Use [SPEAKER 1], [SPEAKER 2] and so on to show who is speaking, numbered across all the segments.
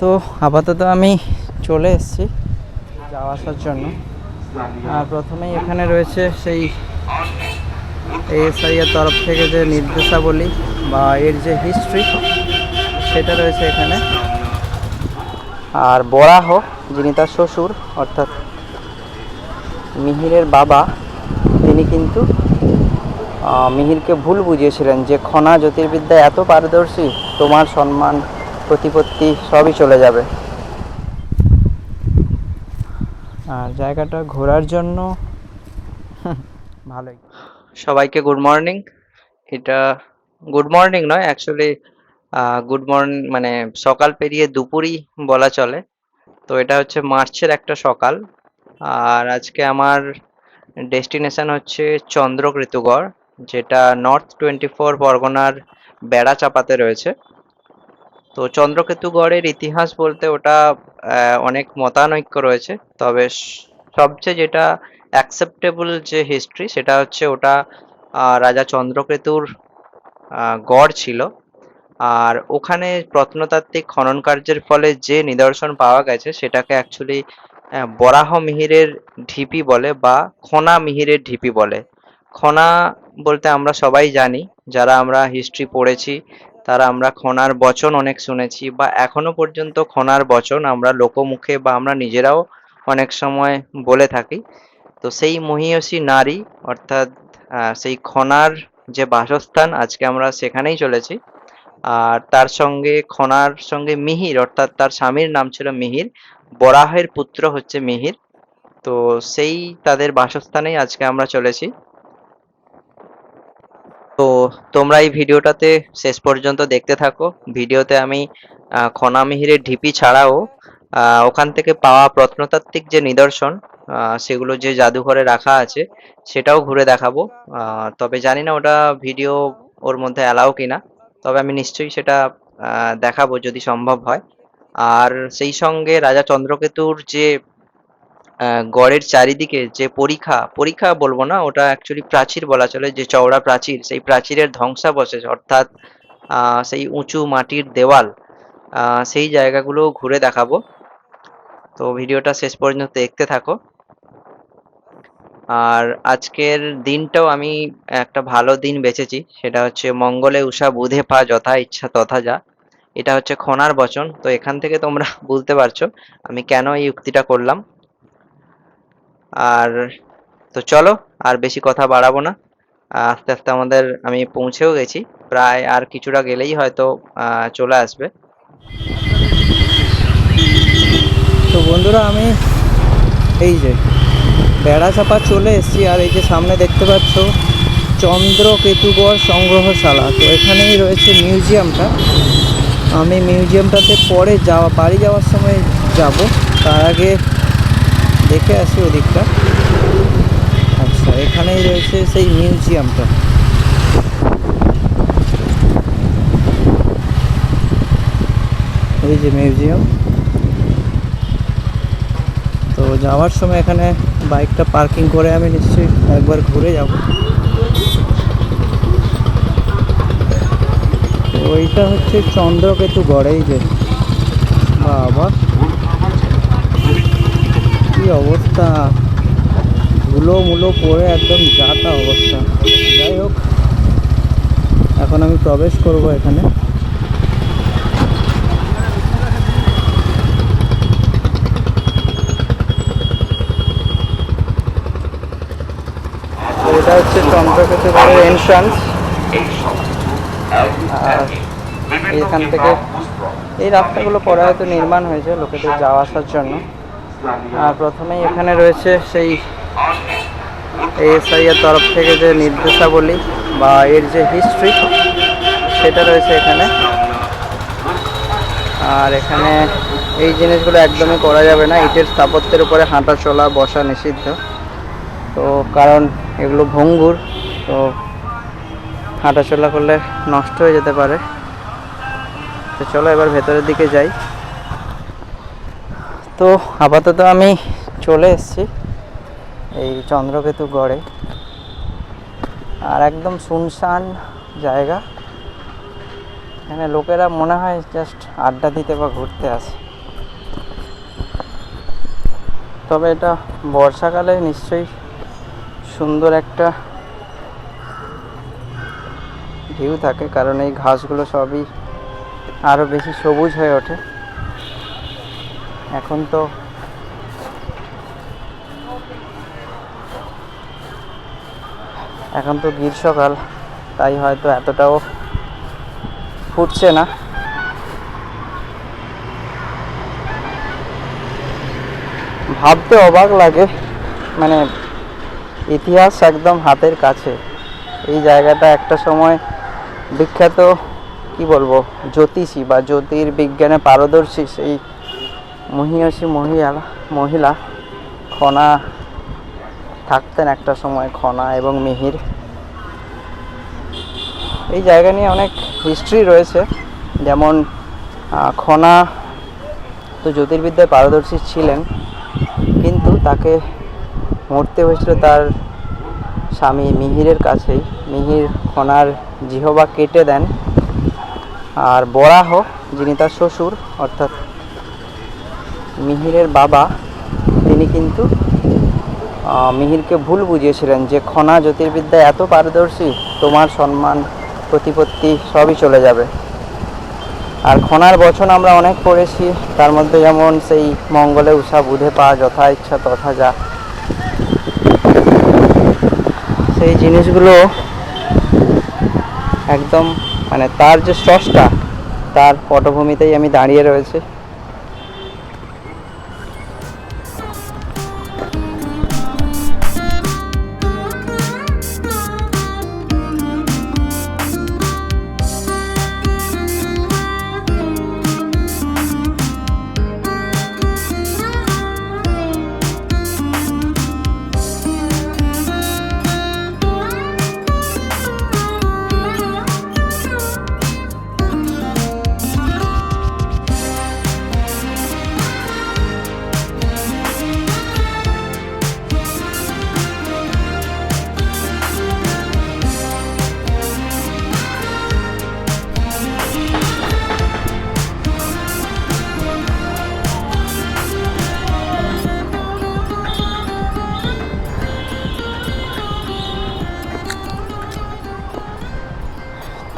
[SPEAKER 1] তো আপাতত আমি চলে এসেছি যাওয়া আসার জন্য। আর প্রথমেই এখানে রয়েছে সেই এর তরফ থেকে যে নির্দেশাবলী বা এর যে হিস্ট্রি সেটা রয়েছে এখানে। আর বরাহ, যিনি তার শ্বশুর, অর্থাৎ মিহিরের বাবা, তিনি কিন্তু মিহিরকে ভুল বুঝিয়েছিলেন যে, খনা জ্যোতির্বিদ্যা এত পারদর্শী, তোমার সম্মান প্রতিপত্তি সবই চলে যাবে। আর জায়গাটা ঘোরার জন্য ভালোই। সবাইকে গুড মর্নিং এটা গুড মর্নিং নয় অ্যাকচুয়ালি গুড মর্নিং মানে সকাল পেরিয়ে দুপুরই বলা চলে। তো এটা হচ্ছে মার্চের একটা সকাল। আর আজকে আমার ডেস্টিনেশন হচ্ছে চন্দ্রকৃতুগড় যেটা নর্থ টোয়েন্টি ফোর পরগনার বেড়া চাপাতে রয়েছে। তো চন্দ্রকেতুগড়ের ইতিহাস বলতে ওটা অনেক মতানৈক্য রয়েছে। তবে সবচেয়ে যেটা অ্যাকসেপ্টেবল যে হিস্ট্রি সেটা হচ্ছে ওটা রাজা চন্দ্রকেতুর গড় ছিল। আর ওখানে প্রত্নতাত্ত্বিক খনন কার্যের ফলে যে নিদর্শন পাওয়া গেছে সেটাকে অ্যাকচুয়ালি বরাহ মিহিরের ঢিপি বলে বা খনা মিহিরের ঢিপি বলে। খনা বলতে আমরা সবাই জানি, যারা আমরা হিস্ট্রি পড়েছি তারা আমরা খনার বচন অনেক শুনেছি বা এখনও পর্যন্ত খনার বচন আমরা লোকমুখে বা আমরা নিজেরাও অনেক সময় বলে থাকি। তো সেই মহিয়সী নারী, অর্থাৎ সেই খনার যে বাসস্থান আজকে আমরা সেখানেই চলেছি। আর তার সঙ্গে, খনার সঙ্গে মিহির, অর্থাৎ তার স্বামীর নাম ছিল মিহির, বরাহের পুত্র হচ্ছে মিহির। তো সেই তাদের বাসস্থানেই আজকে আমরা চলেছি। তো তোমরা এই ভিডিওটাতে শেষ পর্যন্ত দেখতে থাকো। ভিডিওতে আমি খনা মিহিরের ঢিপি ছাড়াও ওখান থেকে পাওয়া প্রত্নতাত্ত্বিক যে নিদর্শন সেগুলো যে জাদুঘরে রাখা আছে, সেটাও ঘুরে দেখাবো। তবে জানি না ওটা ভিডিও ওর মধ্যে অ্যালাও কিনা, তবে আমি নিশ্চয়ই সেটা দেখাবো যদি সম্ভব হয়। আর সেই সঙ্গে রাজা চন্দ্রকেতুর যে গড়ের চারিদিকে যে পরীক্ষা পরীক্ষা বলব না, ওটা অ্যাকচুয়ালি প্রাচীর বলা চলে, যে চওড়া প্রাচীর, সেই প্রাচীরের ধ্বংসাবশেষ, অর্থাৎ সেই উঁচু মাটির দেওয়াল সেই জায়গাগুলো ঘুরে দেখাবো। তো ভিডিওটা শেষ পর্যন্ত দেখতে থাকো। আর আজকের দিনটাও আমি একটা ভালো দিন বেছেছি, সেটা হচ্ছে মঙ্গলে উষা বুধে পা যথা ইচ্ছা তথা যা। এটা হচ্ছে খনার বচন, তো এখান থেকে তোমরা বুঝতে পারছ আমি কেন এই উক্তিটা করলাম। আর তো চলো, আর বেশি কথা বাড়াবো না। আস্তে আস্তে আমাদের, আমি পৌঁছেও গেছি। প্রায় আর কিছুটা গেলেই হয়তো চলে আসবে। তো বন্ধুরা, আমি এই যে বেড়া চাপা চলে এসেছি, আর এই যে সামনে দেখতে পাচ্ছ চন্দ্রকেতুগড় সংগ্রহশালা। তো এখানেই রয়েছে মিউজিয়ামটা। আমি মিউজিয়ামটাতে পরে যাওয়া, বাড়ি যাওয়ার সময় যাব। তার আগে দেখে আসি ওদিকটা। আচ্ছা এখানেই রয়েছে সেই মিউজিয়ামটা। এই যে মিউজিয়াম। তো যাওয়ার সময় এখানে বাইকটা পার্কিং করে আমি নিশ্চয়ই একবার ঘুরে যাব। ওইটা হচ্ছে চন্দ্রকেতু গড়েই যে। বাবা। অবস্থা। ধুলো মুলো পড়ে একদম যাতা অবস্থা। যাই হোক, এখন আমি প্রবেশ করব এখানে। এটা হচ্ছে চন্দ্রকেতু গড়ের এন্ট্রান্স আর এখান থেকে এই রাস্তাগুলো পরে হয়তো নির্মাণ হয়েছে লোকেদের যাওয়া আসার জন্য। আর প্রথমেই এখানে রয়েছে সেই এএসআই এর তরফ থেকে যে নির্দেশাবলী বা এর যে হিস্ট্রি সেটা রয়েছে এখানে। আর এখানে এই জিনিসগুলো একদমই করা যাবে না। ইটের স্থাপত্যের উপরে হাঁটা চলা বসা নিষিদ্ধ। তো কারণ এগুলো ভঙ্গুর, তো হাঁটা চলা করলে নষ্ট হয়ে যেতে পারে। তো চলো এবার ভেতরের দিকে যাই। তো আপাতত আমি চলে এসেছি এই চন্দ্রকেতু গড়ে। আর একদম শুনশান জায়গা। এখানে লোকেরা মনে হয় জাস্ট আড্ডা দিতে বা ঘুরতে আসে। তবে এটা বর্ষাকালে নিশ্চয়ই সুন্দর একটা ভিউ থাকে, কারণ এই ঘাসগুলো সবই আরও বেশি সবুজ হয়ে ওঠে। এখন তো এখন তো গ্রীষ্মকাল তাই হয়তো এতটাও ফুটছে না। ভাবতে অবাক লাগে মানে ইতিহাস একদম হাতের কাছে। এই জায়গাটা একটা সময় বিখ্যাত, কি বলব, জ্যোতিষী বা জ্যোতির্বিজ্ঞানে পারদর্শী, সেই মহিয়সী মহিলা মহিলা, খনা, থাকতেন একটা সময় খনা এবং মিহির। এই জায়গা নিয়ে অনেক হিস্ট্রি রয়েছে, যেমন খনা তো জ্যোতির্বিদ্যায় পারদর্শী ছিলেন, কিন্তু তাকে মরতে হয়েছিল তার স্বামী মিহিরের কাছেই। মিহির খনার জিহবা কেটে দেন, আর বরাহ, যিনি তার শ্বশুর, অর্থাৎ মিহিরের বাবা, তিনি কিন্তু মিহিরকে ভুল বুঝিয়েছিলেন যে, খনা জ্যোতির্বিদ্যা এত পারদর্শী, তোমার সম্মান, প্রতিপত্তি সবই চলে যাবে। আর খনার বচন আমরা অনেক পড়েছি, তার মধ্যে যেমন সেই মঙ্গলে উষা বুধে পা যথা ইচ্ছা তথা যা। সেই জিনিসগুলো একদম মানে তার যে স্রষ্টা, তার পটভূমিতেই আমি দাঁড়িয়ে রয়েছি।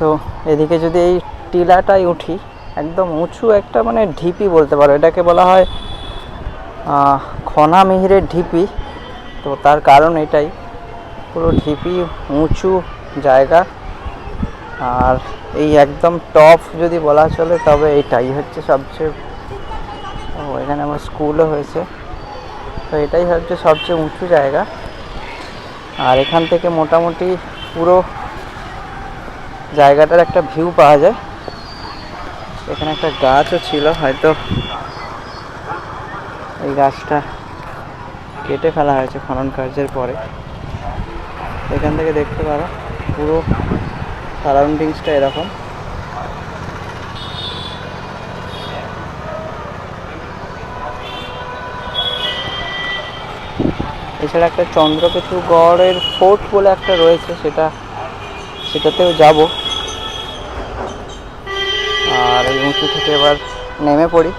[SPEAKER 1] তো এদিকে যদি এই টিলাটাই উঠি, একদম উঁচু একটা মানে ঢিপি বলতে পারো, এটাকে বলা হয় খনা মিহিরের ঢিপি। তো তার কারণ এটাই, পুরো ঢিপি উঁচু জায়গা। আর এই একদম টপ যদি বলা চলে, তবে এইটাই হচ্ছে সবচেয়ে, ও, এখানে আমার স্কুলও হয়েছে। তো এটাই হচ্ছে সবচেয়ে উঁচু জায়গা। আর এখান থেকে মোটামুটি পুরো জায়গাটার একটা ভিউ পাওয়া যায়। এখানে একটা গাছও ছিল, হয়তো এই গাছটা কেটে ফেলা হয়েছে খনন কার্যের পরে। এখান থেকে দেখতে পারো, পুরো সারাউন্ডিংসটা এরকম। এছাড়া একটা চন্দ্রকেতু গড়ের ফোর্ট বলে একটা রয়েছে, সেটা, সেটাতেও যাব। আর থেকে এবার নেমে পড়ি।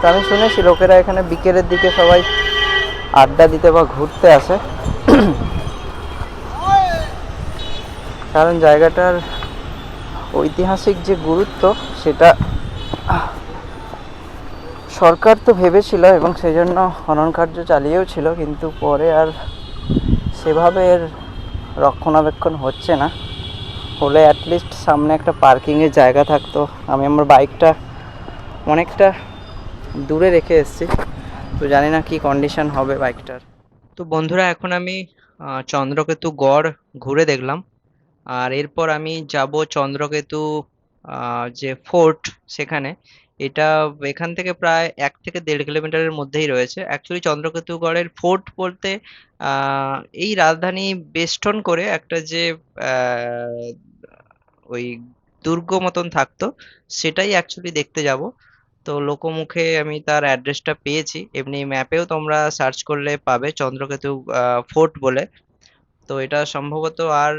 [SPEAKER 1] তো আমি শুনেছি লোকেরা এখানে বিকেলের দিকে সবাই আড্ডা দিতে বা ঘুরতে আসে। কারণ জায়গাটার ঐতিহাসিক যে গুরুত্ব, সেটা সরকার তো ভেবেছিল এবং সেই জন্য খনন কার্য চালিয়েও ছিল, কিন্তু পরে আর সেভাবে এর রক্ষণাবেক্ষণ হচ্ছে না। হলে অ্যাটলিস্ট সামনে একটা পার্কিংয়ের জায়গা থাকতো। আমি আমার বাইকটা অনেকটা দূরে রেখে এসেছি। তো জানি না কি কন্ডিশন হবে বাইকটার তো বন্ধুরা, এখন আমি চন্দ্রকেতু গড় ঘুরে দেখলাম। আর এরপর আমি যাব চন্দ্রকেতু যে ফোর্ট সেখানে। এটা এখান থেকে প্রায় এক থেকে দেড় কিলোমিটারের মধ্যেই রয়েছে। অ্যাকচুয়ালি চন্দ্রকেতুগড়ের ফোর্ট বলতে এই রাজধানী বেষ্টন করে একটা যে ওই দুর্গ মতন থাকতো, সেটাই অ্যাকচুয়ালি দেখতে যাব। তো লোকমুখে আমি তার অ্যাড্রেসটা পেয়েছি। এমনি ম্যাপেও তোমরা সার্চ করলে পাবে চন্দ্রকেতু ফোর্ট বলে। তো এটা সম্ভবত আর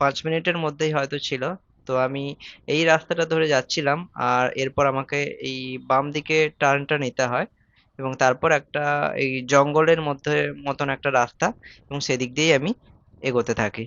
[SPEAKER 1] পাঁচ মিনিটের মধ্যেই হয়তো ছিল। তো আমি এই রাস্তাটা ধরে যাচ্ছিলাম, আর এরপর আমাকে এই বাম দিকে টার্নটা নিতে হয় এবং তারপর একটা এই জঙ্গলের মধ্যে মতন একটা রাস্তা এবং সেদিক দিয়েই আমি এগোতে থাকি।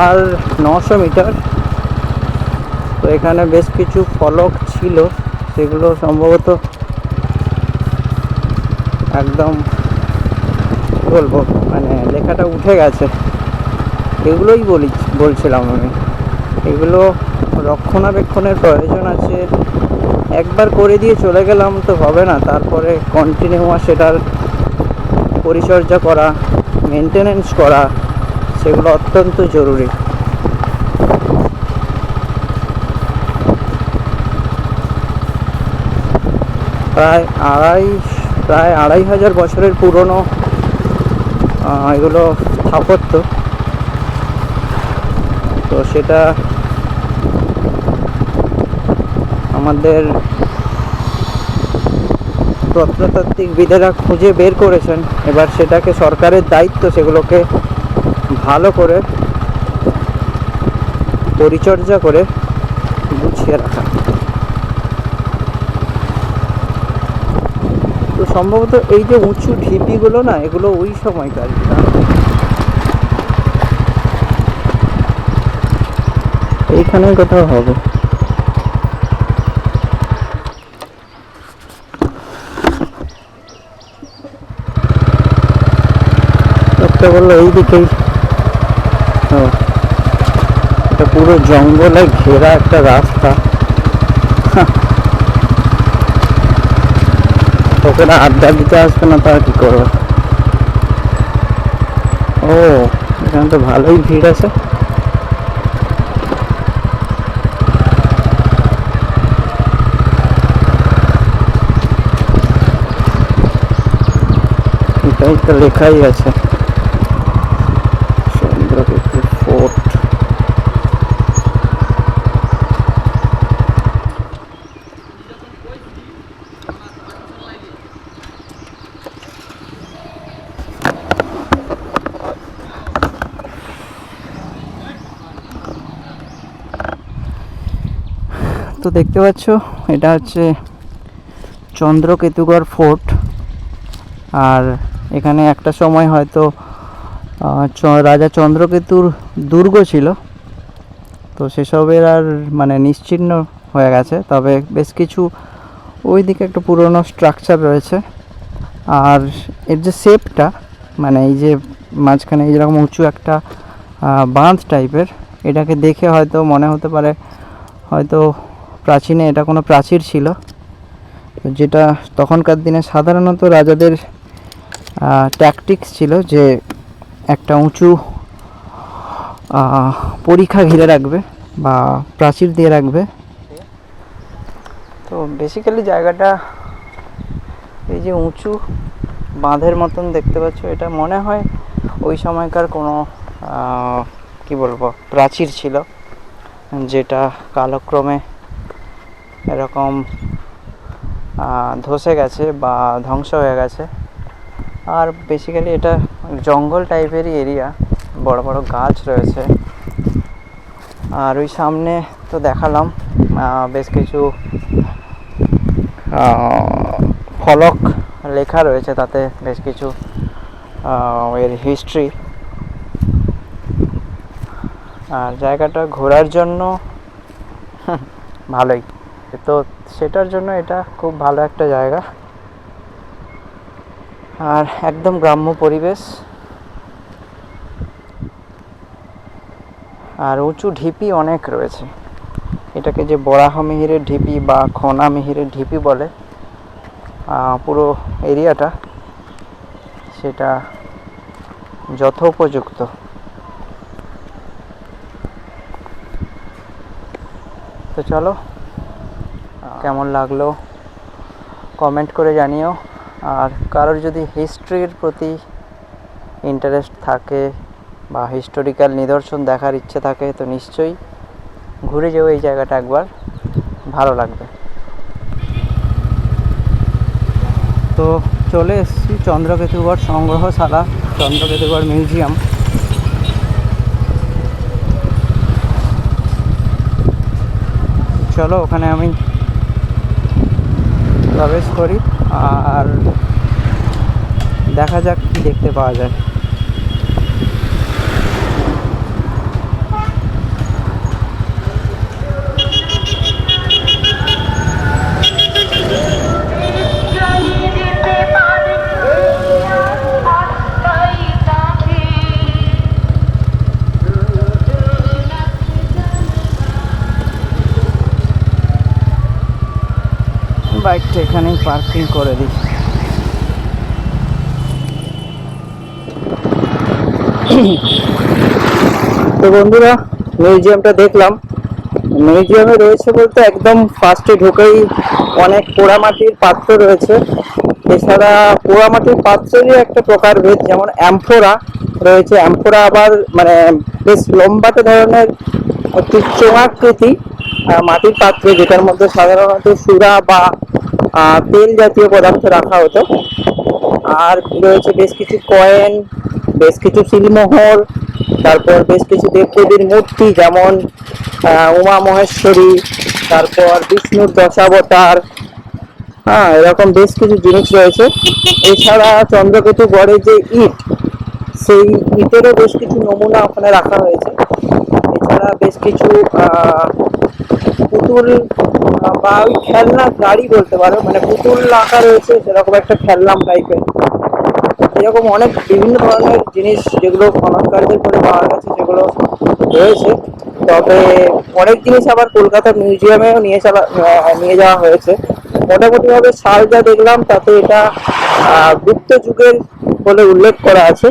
[SPEAKER 1] আর নশো মিটার। তো এখানে বেশ কিছু ফলক ছিল, সেগুলো সম্ভবত একদম বলব মানে লেখাটা উঠে গেছে। এগুলোই বলি, বলছিলাম আমি। এগুলো রক্ষণাবেক্ষণের প্রয়োজন আছে। একবার করে দিয়ে চলে গেলাম তো হবে না, তারপরে কন্টিনিউয়াস সেটার পরিচর্যা করা মেনটেনেন্স করা সেগুলো অত্যন্ত জরুরি। প্রায় আড়াই প্রায় আড়াই হাজার বছরের পুরনো এগুলো স্থাপত্য। তো সেটা আমাদের প্রত্নতাত্ত্বিকবিদেরা খুঁজে বের করেছেন। এবার সেটাকে সরকারের দায়িত্ব সেগুলোকে ভালো করে পরিচর্যা করে গুছিয়ে রাখা তো সম্ভবত এই যে উঁচু ঢিপিগুলো না, এগুলো ওই সময়কার? এইখানে কোথাও হবে বলল, এইদিকেই এটা পুরো জঙ্গলে ঘেরা একটা রাস্তা হাহ। লোকেরা আড্ডা দিতে আসবে না তারা কি করবে ও এখানে তো ভালোই ভিড় আছে এটাই তো লেখাই আছে চন্দ্রকেতু ফোর্ট তো দেখতে পাচ্ছ, এটা হচ্ছে চন্দ্রকেতুগড় ফোর্ট। আর এখানে একটা সময় হয়তো রাজা চন্দ্রকেতুর দুর্গ ছিল। তো সেসবের আর মানে নিশ্চিহ্ন হয়ে গেছে। তবে বেশ কিছু ওইদিকে একটা পুরনো স্ট্রাকচার রয়েছে। আর এর যে শেপটা মানে এই যে মাঝখানে এইরকম উঁচু একটা বাঁধ টাইপের এটাকে দেখে হয়তো মনে হতে পারে, হয়তো প্রাচীনে, এটা কোনো প্রাচীর ছিল। যেটা তখনকার দিনে সাধারণত রাজাদের ট্যাকটিক্স ছিল যে একটা উঁচু পরীক্ষা ঘিরে রাখবে বা প্রাচীর দিয়ে রাখবে। তো বেসিক্যালি জায়গাটা এই যে উঁচু বাঁধের মতন দেখতে পাচ্ছ, এটা মনে হয় ওই সময়কার কোনো কি বলব, প্রাচীর ছিল, যেটা কালক্রমে এরকম ধসে গেছে বা ধ্বংস হয়ে গেছে। আর বেসিক্যালি এটা জঙ্গল টাইপেরই এরিয়া বড় বড় গাছ রয়েছে। আর ওই সামনে তো দেখালাম বেশ কিছু ফলক লেখা রয়েছে তাতে, বেশ কিছু এর হিস্ট্রি আর জায়গাটা ঘোরার জন্য ভালোই। তো সেটার জন্য এটা খুব ভালো একটা জায়গা। আর একদম গ্রাম্য পরিবেশ। আর উঁচু ঢিপি অনেক রয়েছে। এটাকে যে বরাহ মিহিরের ঢিপি বা খনা মিহিরের ঢিপি বলে পুরো এরিয়াটা সেটা যথোপযুক্ত। তো চলো কেমন লাগল? কমেন্ট করে জানিও। আর কারোর যদি হিস্ট্রির প্রতি ইন্টারেস্ট থাকে বা হিস্টোরিক্যাল নিদর্শন দেখার ইচ্ছে থাকে, তো নিশ্চয়ই ঘুরে যেও এই জায়গাটা একবার। ভালো লাগবে। তো চলে এসেছি চন্দ্রকেতুগড় সংগ্রহশালা চন্দ্রকেতুগড় মিউজিয়াম চলো, ওখানে আমি প্রবেশ করি আর দেখা যাক কি দেখতে পাওয়া যায়। বাইকটা এখানেই পার্কিং করে দিই। তো বন্ধুরা, মিউজিয়ামটা দেখলাম। মিউজিয়ামে রয়েছে বলতে একদম ফার্স্টে ঢুকেই অনেক পোড়ামাটির পাত্র রয়েছে। এছাড়া পোড়ামাটির পাত্রেরই একটা প্রকার প্রকারভেদ যেমন অ্যাম্ফোরা রয়েছে। অ্যাম্ফোরা আবার মানে বেশ লম্বাটে ধরনের একটি চোঙাকৃতি মাটির পাত্র, যেটার মধ্যে সাধারণত সুরা বা তেল জাতীয় পদার্থ রাখা হতো। আর রয়েছে বেশ কিছু কয়েন, বেশ কিছু সিলমোহর, তারপর বেশ কিছু দেবদেবীর মূর্তি যেমন উমা মহেশ্বরী, তারপর বিষ্ণুর দশাবতার হ্যাঁ এরকম বেশ কিছু জিনিস রয়েছে। এছাড়া চন্দ্রকেতু গড়ে যে ইট, সেই ইটেরও বেশ কিছু নমুনা ওখানে রাখা হয়েছে। বেশ কিছু পুতুল বা ওই খেলনা গাড়ি বলতে পারো মানে পুতুল আঁকা রয়েছে, সেরকম একটা খেলনাম টাইপের এরকম অনেক বিভিন্ন ধরনের জিনিস যেগুলো খননকারীদের করে পাওয়া গেছে যেগুলো রয়েছে। তবে অনেক জিনিস আবার কলকাতা মিউজিয়ামেও নিয়ে চলা নিয়ে যাওয়া হয়েছে। মোটামুটিভাবে সাল যা দেখলাম, তাতে এটা গুপ্ত যুগের বলে উল্লেখ করা আছে।